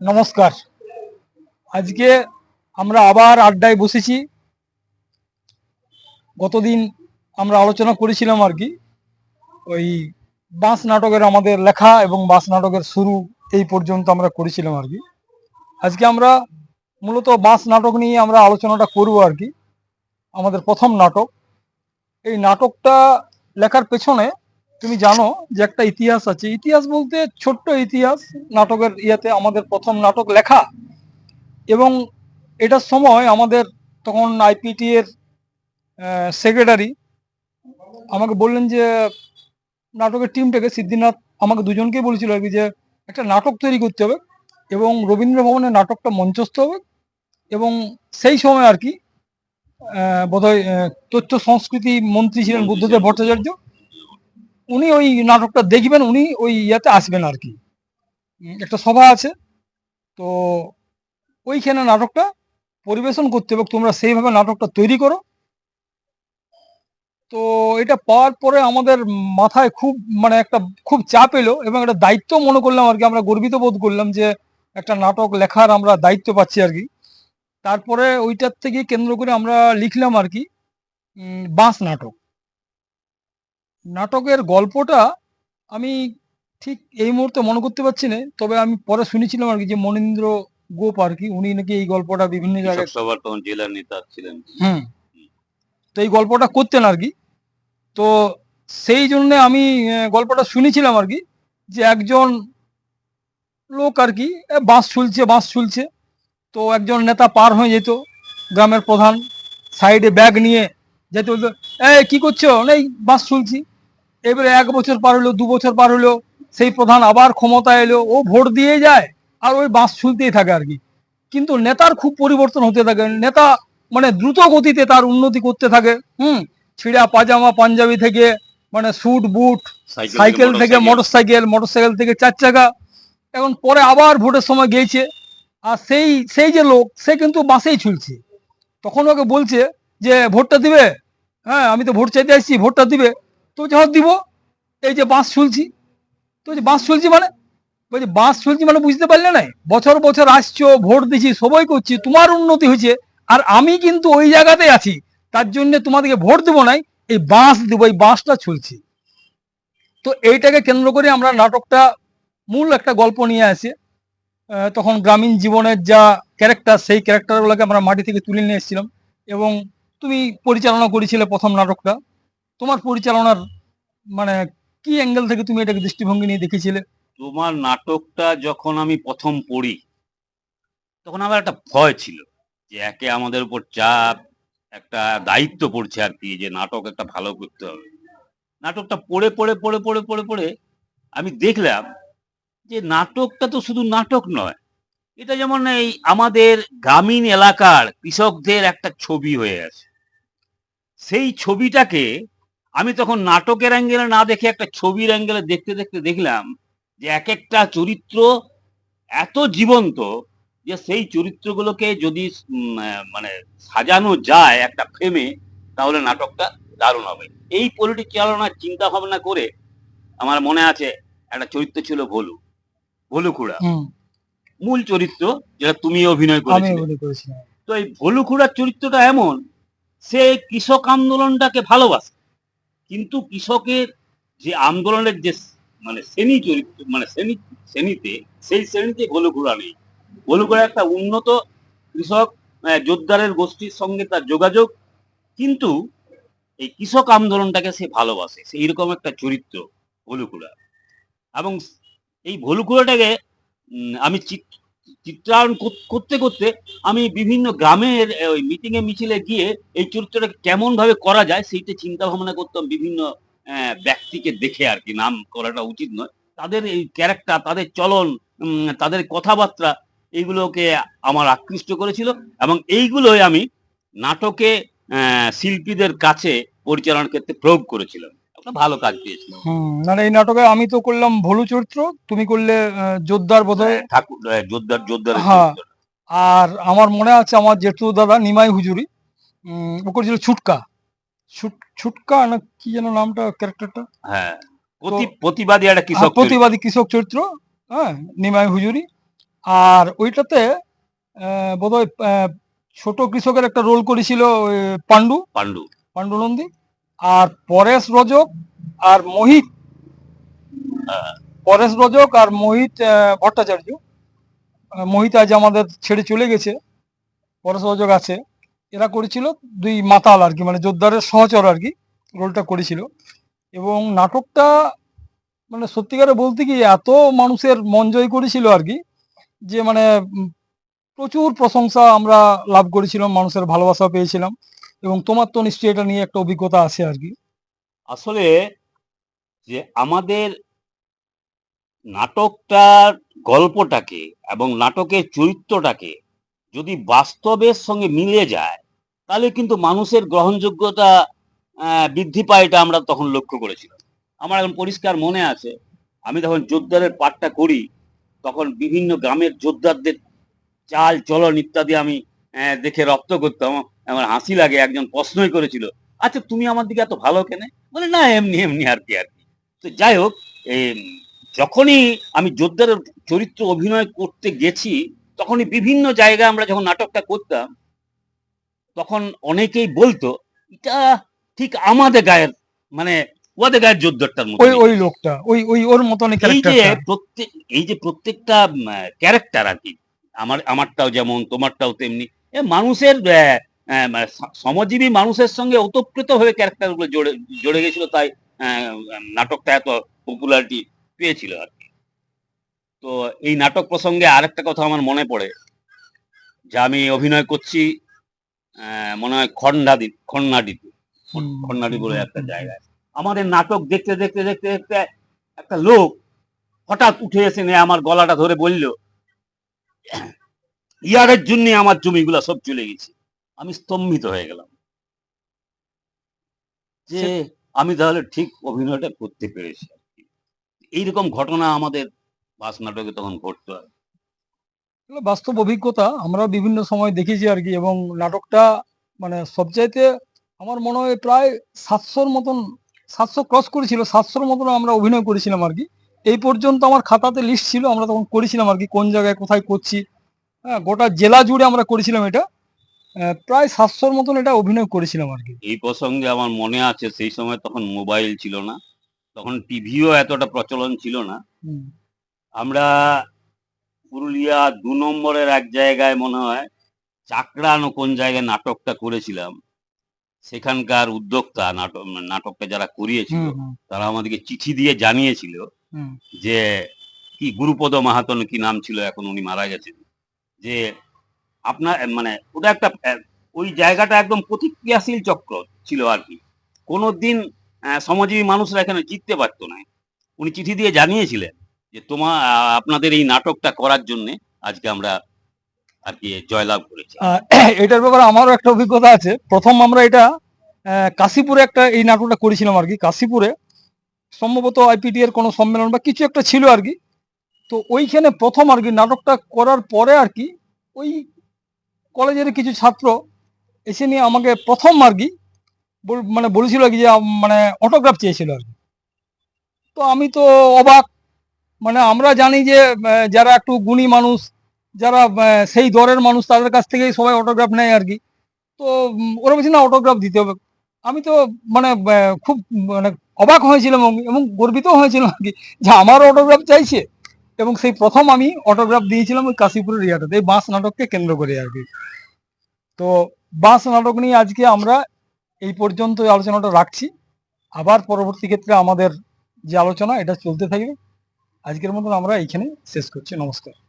নমস্কার। আজকে আমরা আবার আড্ডায় বসেছি। গতদিন আমরা আলোচনা করেছিলাম আর কি, ওই বাঁশ নাটকের আমাদের লেখা এবং বাঁশ নাটকের শুরু এই পর্যন্ত আমরা করেছিলাম আর কি। আজকে আমরা মূলত বাঁশ নাটক নিয়ে আমরা আলোচনাটা করব আর কি, আমাদের প্রথম নাটক। এই নাটকটা লেখার পেছনে তুমি জানো যে একটা ইতিহাস আছে। ইতিহাস বলতে ছোট্ট ইতিহাস, নাটকের ইয়েতে আমাদের প্রথম নাটক লেখা। এবং এটার সময় আমাদের তখন আইপিটি এর সেক্রেটারি আমাকে বললেন যে, নাটকের টিমটাকে সিদ্ধিনাথ আমাকে দুজনকেই বলেছিল আর কি যে, একটা নাটক তৈরি করতে হবে এবং রবীন্দ্র ভবনে নাটকটা মঞ্চস্থ হবে এবং সেই সময় আর কি বোধহয় তথ্য সংস্কৃতি মন্ত্রী ছিলেন বুদ্ধদেব ভট্টাচার্য। উনি ওই নাটকটা দেখবেন, উনি ওই ইয়াতে আসবেন আর কি একটা সভা আছে। তো ওইখানে নাটকটা পরিবেশন করতে হবে, তোমরা সেইভাবে নাটকটা তৈরি করো। তো এটা পাওয়ার পরে আমাদের মাথায় খুব মানে একটা খুব চাপ এলো এবং একটা দায়িত্ব মনে করলাম আর কি আমরা গর্বিত বোধ করলাম যে একটা নাটক লেখার আমরা দায়িত্ব পাচ্ছি আর কি তারপরে ওইটার থেকে কেন্দ্র করে আমরা লিখলাম আর কি বাঁশ নাটক। নাটকের গল্পটা আমি ঠিক এই মুহূর্তে মনে করতে পারছি না তবে আমি পরে শুনেছিলাম আর কি যে মনীন্দ্র গোপ আর কি উনি নাকি এই গল্পটা বিভিন্ন জায়গায় তখন জেলার নেতা ছিলেন। হুম। তো এই গল্পটা করতেন আর কি। তো সেই জন্য আমি গল্পটা শুনেছিলাম আর কি যে একজন লোক আর কি বাঁশ ছুলছে বাঁশ ছুলছে তো একজন নেতা পার হয়ে যেত গ্রামের প্রধান সাইডে ব্যাগ নিয়ে যেতে বলতো এই কি করছ? নেই বাঁশ ছুলছি এবারে এক বছর পার হলো দু বছর পার হলো সেই প্রধান আবার ক্ষমতা এলো ও ভোট দিয়ে যায় আর ওই বাঁশ ছুলতেই থাকে আর কি। কিন্তু নেতার খুব পরিবর্তন হতে থাকে নেতা মানে দ্রুত গতিতে তার উন্নতি করতে থাকে হুম ছিঁড়া পাজামা পাঞ্জাবি থেকে মানে স্যুট বুট সাইকেল থেকে মোটর সাইকেল মোটর সাইকেল থেকে চার চাকা এখন পরে আবার ভোটের সময় গিয়েছে আর সেই সেই যে লোক সে কিন্তু বাসেই ছুলছে তখন ওকে বলছে যে ভোটটা দিবে? হ্যাঁ আমি তো ভোট চাইতে আসছি ভোটটা দিবে। তো বলছে, হ্যাঁ দিব এই যে বাঁশ ছুলছি তো যে বাঁশ ছুলছি মানে বলছি বাঁশ ছুলছি মানে বুঝতে পারলে নাই? বছর বছর আসছো ভোট দিছি সবাই করছি তোমার উন্নতি হয়েছে আর আমি কিন্তু ওই জায়গাতে আছি তার জন্য তোমাদেরকে ভোট দেবো নাই এই বাঁশ দেবো এই বাঁশটা ছুলছি তো এইটাকে কেন্দ্র করে আমরা নাটকটা মূল একটা গল্প নিয়ে আসি। তখন গ্রামীণ জীবনের যা ক্যারেক্টার সেই ক্যারেক্টারগুলোকে আমরা মাটি থেকে তুলে নিয়ে এসেছিলাম এবং তুমি পরিচালনা করেছিলে প্রথম নাটকটা। তোমার পরিচালনার মানে কি অ্যাঙ্গেল থেকে তুমি এটাকে দৃষ্টিভঙ্গি নিয়ে দেখেছিলে? তোমার নাটকটা যখন আমি প্রথম পড়ি, তখন আমার একটা ভয় ছিল যে একে আমাদের উপর চাপ, একটা দায়িত্ব পড়ছে আর কি, যে নাটক একটা ভালো করতে হবে। নাটকটা পড়ে পড়ে পড়ে পড়ে পড়ে পড়ে আমি দেখলাম যে নাটকটা তো শুধু নাটক নয়, এটা যেমন এই আমাদের গ্রামীণ এলাকার কৃষকদের একটা ছবি হয়ে আছে। সেই ছবিটাকে আমি তখন নাটকের অ্যাঙ্গেলে না দেখে একটা ছবির অ্যাঙ্গেলে দেখতে দেখতে দেখলাম যে এক একটা চরিত্র এত জীবন্ত যে সেই চরিত্রগুলোকে যদি মানে সাজানো যায় একটা ফ্রেমে তাহলে নাটকটা দারুণ হবে। এই পরিচালনার চিন্তা ভাবনা করে আমার মনে আছে একটা চরিত্র ছিল ভলু ভলুখুড়া মূল চরিত্র যেটা তুমি অভিনয় করেছিলে। তো এই ভলু খুড়ার চরিত্রটা এমন সে কৃষক আন্দোলনটাকে ভালোবাসে। কিন্তু কৃষকের যে আন্দোলনের যে মানে শ্রেণি চরিত্র মানে শ্রেণি, শ্রেণীতে, সেই শ্রেণীতে ভলু খুড়া নেই। ভলু খুড়া একটা উন্নত কৃষক যোদ্ধারের গোষ্ঠীর সঙ্গে তার যোগাযোগ, কিন্তু এই কৃষক আন্দোলনটাকে সে ভালোবাসে। সেই রকম একটা চরিত্র ভলুকুড়া এবং এই ভলুকুড়াটাকে আমি চিত্রায়ন করতে করতে আমি বিভিন্ন গ্রামের ওই মিটিং এ মিছিলে গিয়ে এই চরিত্রটাকে কেমন ভাবে করা যায় সেইটা চিন্তা ভাবনা করতাম বিভিন্ন ব্যক্তিকে দেখে আর কি। নাম করাটা উচিত নয়। তাদের এই ক্যারেক্টার তাদের চলন তাদের কথাবার্তা এইগুলোকে আমার আকৃষ্ট করেছিল এবং এইগুলোই আমি নাটকে শিল্পীদের কাছে পরিচালনার ক্ষেত্রে প্রয়োগ করেছিলাম। ভালো কাজ পেয়েছিলাম মানে এই নাটকে আমি তো করলাম ভলু চরিত্র তুমি করলে জোরদার বোধহয়। ঠাকুর জোরদার জোরদার হ্যাঁ। আর আমার মনে আছে আমার জেঠু দাদা নিমাই হুজুরি ও করেছিল ছুটকা। ছুটকা না কি যেন নামটা ক্যারেক্টারটা? হ্যাঁ প্রতি- প্রতিবাদী একটা কৃষক চরিত্র। প্রতিবাদী কৃষক চরিত্র হ্যাঁ নিমাই হুজুরি। আর ওইটাতে বোধহয় ছোট কৃষকের একটা রোল করেছিল পাণ্ডু। পাণ্ডু। পাণ্ডু নন্দী। আর পরেশ রজক আর মোহিত। পরেশ রজক আর মোহিত ভট্টাচার্য। মোহিত আজ আমাদের ছেড়ে চলে গেছে। পরেশ রজক আছে। এরা করেছিল দুই মাতাল আর কি মানে জোরদারের সহচর আর কি, রোলটা করেছিল। এবং নাটকটা মানে সত্যিকারে বলতে কি, এত মানুষের মন জয় করেছিল আর কি, যে মানে প্রচুর প্রশংসা আমরা লাভ করেছিলাম, মানুষের ভালোবাসা পেয়েছিলাম। এবং তোমার তো নিশ্চয়ই এটা নিয়ে একটা অভিজ্ঞতা আছে আর কি। আসলে যে আমাদের নাটকটার গল্পটাকে এবং নাটকের চরিত্রটাকে যদি বাস্তবের সঙ্গে মিলে যায়, তাহলে কিন্তু মানুষের গ্রহণযোগ্যতা বৃদ্ধি পায় এটা আমরা তখন লক্ষ্য করেছিলাম। আমার এখন পরিষ্কার মনে আছে, আমি যখন যোদ্ধারের পাঠটা করি, তখন বিভিন্ন গ্রামের যোদ্ধারদের চাল, চলন ইত্যাদি আমি দেখে রপ্ত করতাম। আমার হাসি লাগে একজন প্রশ্নই করেছিল আচ্ছা তুমি আমার দিকে এত ভালো কেনে? বলে না এমনি এমনি আর কি আর কি। তো যাই হোক এই যখনই আমি যোদ্ধারের চরিত্র অভিনয় করতে গেছি তখনই বিভিন্ন জায়গায় আমরা যখন নাটকটা করতাম তখন অনেকেই বলতো এটা ঠিক আমাদের গায়ের মানে ওদের গায়ের যোদ্ধারটার মতো ওই ওই লোকটা ওই ওই ওর মতনই এই যে প্রত্যেক এই যে প্রত্যেকটা ক্যারেক্টার আর কি আমার আমারটাও যেমন তোমারটাও তেমনি এ মানুষের আহ, মানে স- মানুষের সঙ্গে ওতপ্রোত হয়ে ক্যারেক্টারগুলো জড়ে জড়ে গেছিল তাই আহ, নাটকটা এত পপুলারিটি পেয়েছিল আর কি। তো এই নাটক প্রসঙ্গে আরেকটা কথা আমার মনে পড়ে যে আমি অভিনয় করছি আহ, মনে হয় খন্ডাদি খন্নাডিতে হুম। খন্নাডি বলে একটা জায়গায়। আমাদের নাটক দেখতে দেখতে দেখতে দেখতে একটা লোক হঠাৎ উঠে এসে নিয়ে আমার গলাটা ধরে বলল ইয়ারের জন্য আমার জমিগুলা সব চলে গেছে। আমি স্তম্ভিত হয়ে গেলাম। যে আমি তাহলে ঠিক অভিনয়টা করতে পেরেছি আর কি। এইরকম ঘটনা আমাদের বাস নাটকে তখন ঘটতো আর বাস্তব অভিজ্ঞতা আমরা বিভিন্ন সময় দেখেছি আর কি এবং নাটকটা মানে সবচাইতে আমার মনে হয় প্রায় সাতশোর মতন সাতশো ক্রস করেছিল সাতশোর মতন আমরা অভিনয় করেছিলাম আর কি। এই পর্যন্ত আমার খাতাতে লিস্ট ছিল আমরা তখন করেছিলাম আর কি কোন জায়গায় কোথায় করছি হ্যাঁ গোটা জেলা জুড়ে আমরা করেছিলাম এটা। প্রায় সাতশোর মতন এটা অভিনয় করেছিলাম আর কি। এই প্রসঙ্গে আমার মনে আছে সেই সময় তখন মোবাইল ছিল না তখন টিভিও এতটা প্রচলন ছিল না। আমরা পুরুলিয়া দু নম্বরের এক জায়গায় মনে হয় চাকরানো কোন জায়গায় নাটকটা করেছিলাম সেখানকার উদ্যোক্তা নাটক নাটকটা যারা করিয়েছিল তারা আমাদেরকে চিঠি দিয়ে জানিয়েছিল যে কি গুরুপদ মাহাতন কি নাম ছিল এখন উনি মারা গেছেন যে আপনার মানে ওটা একটা ওই জায়গাটা একদম প্রতিক্রিয়াশীল চক্র ছিল আর কি। কোনোদিন আহ, শ্রমজীবী মানুষরা এখানে জিততে পারতো না। উনি চিঠি দিয়ে জানিয়েছিলেন যে তোমার আপনাদের এই নাটকটা করার জন্য আজকে আমরা আর কি জয়লাভ করেছি। এটার ব্যাপারে আমারও একটা অভিজ্ঞতা আছে। প্রথম আমরা এটা কাশীপুরে একটা এই নাটকটা করেছিলাম আর কি। কাশীপুরে সম্ভবত আইপিটি এর কোনো সম্মেলন বা কিছু একটা ছিল আর কি। তো ওইখানে প্রথম আর কি নাটকটা করার পরে আর কি ওই কলেজের কিছু ছাত্র এসে নিয়ে আমাকে প্রথম আর কি মানে বলেছিল কি যে মানে অটোগ্রাফ চেয়েছিল আর কি। তো আমি তো অবাক মানে আমরা জানি যে যারা একটু গুণী মানুষ, যারা সেই দরের মানুষ, তাদের কাছ থেকেই সবাই অটোগ্রাফ নেয় আর কি। তো ওরা বলছে, না অটোগ্রাফ দিতে হবে। আমি তো মানে খুব মানে অবাক হয়েছিলাম এবং- এবং গর্বিত হয়েছিলাম আর কি যে, আমার অটোগ্রাফ চাইছে। এবং সেই প্রথম আমি অটোগ্রাফ দিয়েছিলাম ওই কাশীপুরের রিয়াটাতে এই বাঁশ নাটককে কেন্দ্র করে আর কি। তো বাঁশ নাটক নিয়ে আজকে আমরা এই পর্যন্ত আলোচনাটা রাখছি। আবার পরবর্তী ক্ষেত্রে আমাদের যে আলোচনা, এটা চলতে থাকবে। আজকের মতন আমরা এইখানে শেষ করছি। নমস্কার।